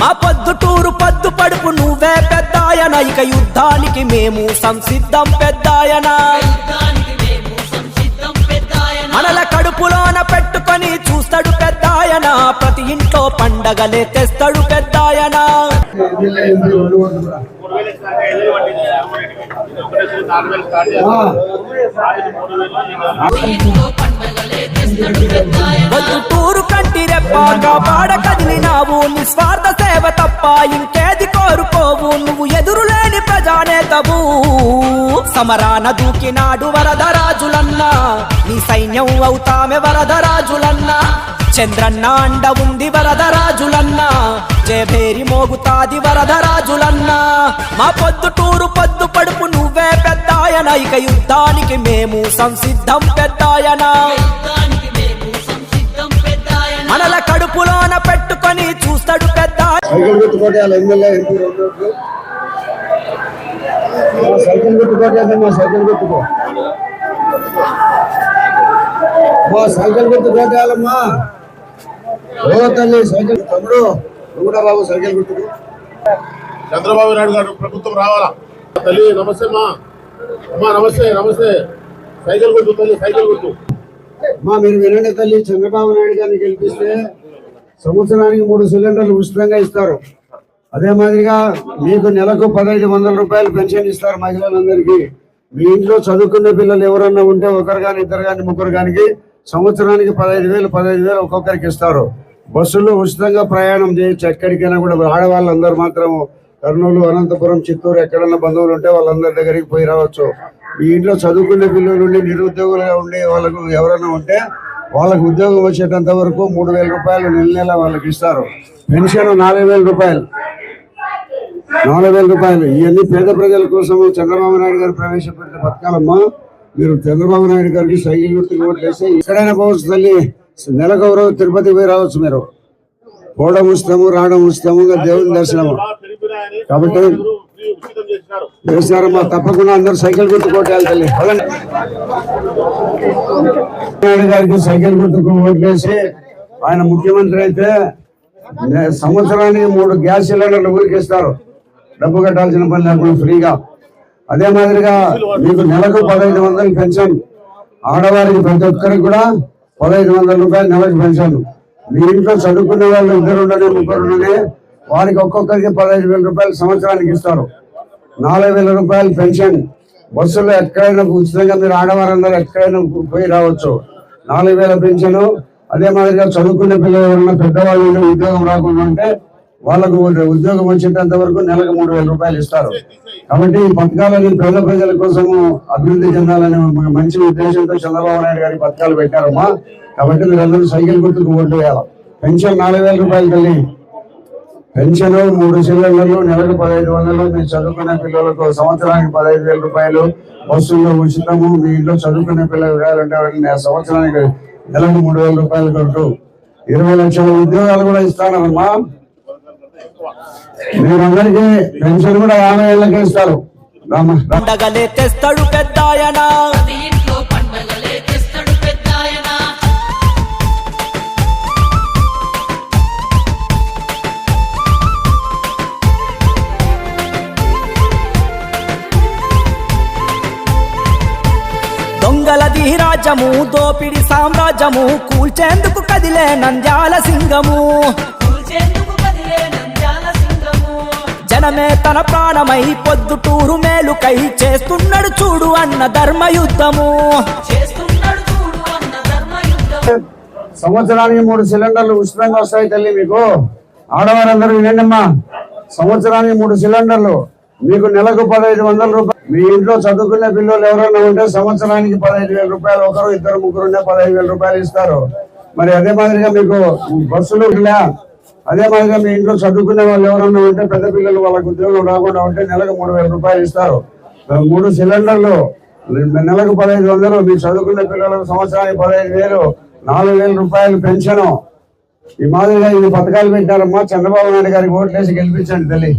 మా పొద్దుటూరు పద్దు పడుపు నువ్వే పెద్దాయన. ఇక యుద్ధానికి మేము సంసిద్ధం పెద్దాయన. మనల కడుపులోన పెట్టుకొని చూస్తాడు పెద్దాయన. ప్రతి ఇంట్లో పండగలే తెస్తాడు పెద్దాయన. ఎమ్మెల్యే ఎంపీ రెండు ఇంకేది కోరుకోవు. నువ్వు ఎదురులేని ప్రజానేతవు. సమరాన దూకినాడు వరదరాజులన్నా. నీ సైన్యం అవుతామె వరదరాజులన్నా. చంద్రన్న అండ ఉంది వరదరాజులన్నా. జయభేరి మోగుతాది వరదరాజులన్నా. మా పొద్దుటూరు పొద్దు పడుపు నువ్వే పెద్దాయన. ఇక యుద్ధానికి మేము సంసిద్ధం పెద్దాయనా. మనల కడుపులోన పెట్టుకొని చూస్తాడు సైకిల్ గుర్తు కొట్టేయాలి ఎమ్మెల్యే ఎంపీ రెండు సైకిల్ గుర్తు కొట్టేద్దాం మా సైకిల్ గుర్తుకో మా సైకిల్ గుర్తు కొట్టేయాలమ్మా ఓ తల్లి సైకిల్ తమ్ముడు నువ్వు కూడా బాబు సైకిల్ గుర్తుకు చంద్రబాబు నాయుడు గారు ప్రభుత్వం రావాలా? తల్లి నమస్తే మా అమ్మా నమస్తే నమస్తే. సైకిల్ గుర్తు తల్లి సైకిల్ గుర్తు మా మీరు వినండి తల్లి చంద్రబాబు నాయుడు గారిని గెలిపిస్తే సంవత్సరానికి మూడు సిలిండర్లు ఉచితంగా ఇస్తారు. అదే మాదిరిగా మీకు నెలకు పదహైదు వందల రూపాయలు పెన్షన్ ఇస్తారు మహిళలందరికీ. మీ ఇంట్లో చదువుకునే పిల్లలు ఎవరన్నా ఉంటే ఒకరు కానీ ఇద్దరు కానీ ముగ్గురు కానీ సంవత్సరానికి పదహైదు వేలు పదహైదు వేలు ఒక్కొక్కరికి ఇస్తారు. బస్సులో ఉచితంగా ప్రయాణం చేయొచ్చు. ఎక్కడికైనా కూడా ఆడవాళ్ళందరూ మాత్రం కర్నూలు అనంతపురం చిత్తూరు ఎక్కడన్నా బంధువులు ఉంటే వాళ్ళందరి దగ్గరికి పోయి రావచ్చు. మీ ఇంట్లో చదువుకునే పిల్లలు ఉండి నిరుద్యోగులుగా ఉండి వాళ్ళకు ఎవరైనా ఉంటే వాళ్ళకు ఉద్యోగం వచ్చేటంత వరకు మూడు వేల రూపాయలు నెల నెల వాళ్ళకి ఇస్తారు. పెన్షన్ నాలుగు వేల రూపాయలు. నాలుగు వేల రూపాయలు. ఇవన్నీ పేద ప్రజల కోసం చంద్రబాబు నాయుడు గారు ప్రవేశపెట్టిన పథకాలమ్మా. మీరు చంద్రబాబు నాయుడు గారికి సైకిల్ గుర్తుకు ఓట్లు వేస్తే ఎక్కడైనా పోవచ్చు తల్లి. నెలకు ఒక తిరుపతి పోయి రావచ్చు మీరు. పోవడం ఉచితము రావడం ఉచితము దేవుని దర్శనము. కాబట్టి అందరూ తప్పకుండా అందరు సైకిల్ గుర్తు కొట్టాలి గారికి సైకిల్ గుర్తుకు ఓట్లేసి ఆయన ముఖ్యమంత్రి అయితే సంవత్సరానికి మూడు గ్యాస్ సిలిండర్లు ఊరికి ఇస్తారు డబ్బు కట్టాల్సిన పని లేకుండా ఫ్రీగా. అదే మాదిరిగా మీకు నెలకు పదహైదు వందలు పెన్షన్. ఆడవారికి ప్రతి ఒక్కరికి కూడా పదహైదు వందల రూపాయలు నెలకు పెన్షన్. మీ ఇంట్లో చదువుకునే వాళ్ళు ఇద్దరు ఉండని ముగ్గురు ఉండని వారికి ఒక్కొక్కరికి పదహైదు వేల రూపాయలు సంవత్సరానికి ఇస్తారు. నాలుగు వేల రూపాయలు పెన్షన్. బస్సులో ఎక్కడైనా ఉచితంగా మీరు ఆడవారందరూ ఎక్కడైనా పోయి రావచ్చు. నాలుగు వేల పెన్షన్. అదే మాదిరిగా చదువుకునే పిల్లలు ఎవరన్నా పెద్దవాళ్ళు ఉద్యోగం రాకుండా ఉంటే వాళ్ళకు ఉద్యోగం వచ్చేటంత వరకు నెలకు మూడు వేల రూపాయలు ఇస్తారు. కాబట్టి ఈ పథకాలని పేద ప్రజల కోసము అభివృద్ధి చెందాలనే మంచి ఉద్దేశంతో చంద్రబాబు నాయుడు గారి పథకాలు పెట్టారమ్మా. కాబట్టి మీరందరూ సైకిల్ గుర్తుకు ఓట్లు వేయాలి. పెన్షన్ నాలుగు వేల రూపాయలు తల్లి. పెన్షన్ మూడు సిలిండర్లు నెలకు పదహైదు వందలు మీరు చదువుకునే పిల్లలకు సంవత్సరానికి పదహైదు వేల రూపాయలు బస్సుల్లో ఉచితము. మీ ఇంట్లో చదువుకునే పిల్లలు వేయాలంటే వారికి నె- సంవత్సరానికి నెలకు మూడు వేల రూపాయలు కొట్టు. ఇరవై లక్షల ఉద్యోగాలు కూడా ఇస్తానమ్మా. మీరందరికీ పెన్షన్ కూడా యాభై ఏళ్ళకే ఇస్తారు. రామ పండగలే తెస్తాడు పెద్దాయన. రాజ్యము దోపిడి సామ్రాజ్యము కూల్చేందుకు కదిలే నంద్యాల సింగము. కూల్చేందుకు కదిలే నంద్యాల సింగము. జనమే తన ప్రాణమై పొద్దుటూరు మేలుకై చేస్తున్నాడు చూడు అన్న ధర్మయుద్ధము. చేస్తున్నాడు చూడు అన్న ధర్మ యుద్ధం సంవత్సరానికి మూడు సిలిండర్లు ఉచితంగా వస్తాయి తల్లి మీకు. ఆడవారందరూ వినండమ్మా. సంవత్సరానికి మూడు సిలిండర్లు. మీకు నెలకు పదహైదు వందల రూపాయలు. మీ ఇంట్లో చదువుకునే పిల్లలు ఎవరైనా ఉంటే సంవత్సరానికి పదహైదు వేల రూపాయలు ఒకరు ఇద్దరు ముగ్గురు ఉంటే పదహైదు వేల రూపాయలు ఇస్తారు. మరి అదే మాదిరిగా మీకు బస్సులు ఇలా అదే మాదిరిగా మీ ఇంట్లో చదువుకునే వాళ్ళు ఎవరైనా ఉంటే పెద్ద పిల్లలు వాళ్ళకు ఉద్యోగం రాకుండా ఉంటే నెలకు మూడు వేల రూపాయలు ఇస్తారు. మూడు సిలిండర్లు నెలకు పదహైదు వందలు మీరు చదువుకునే పిల్లలకు సంవత్సరానికి పదహైదు వేలు నాలుగు వేల రూపాయలు పెన్షను. ఈ మాదిరిగా ఇది పథకాలు పెట్టారమ్మా. చంద్రబాబు నాయుడు గారికి ఓట్లేసి గెలిపించండి తల్లి.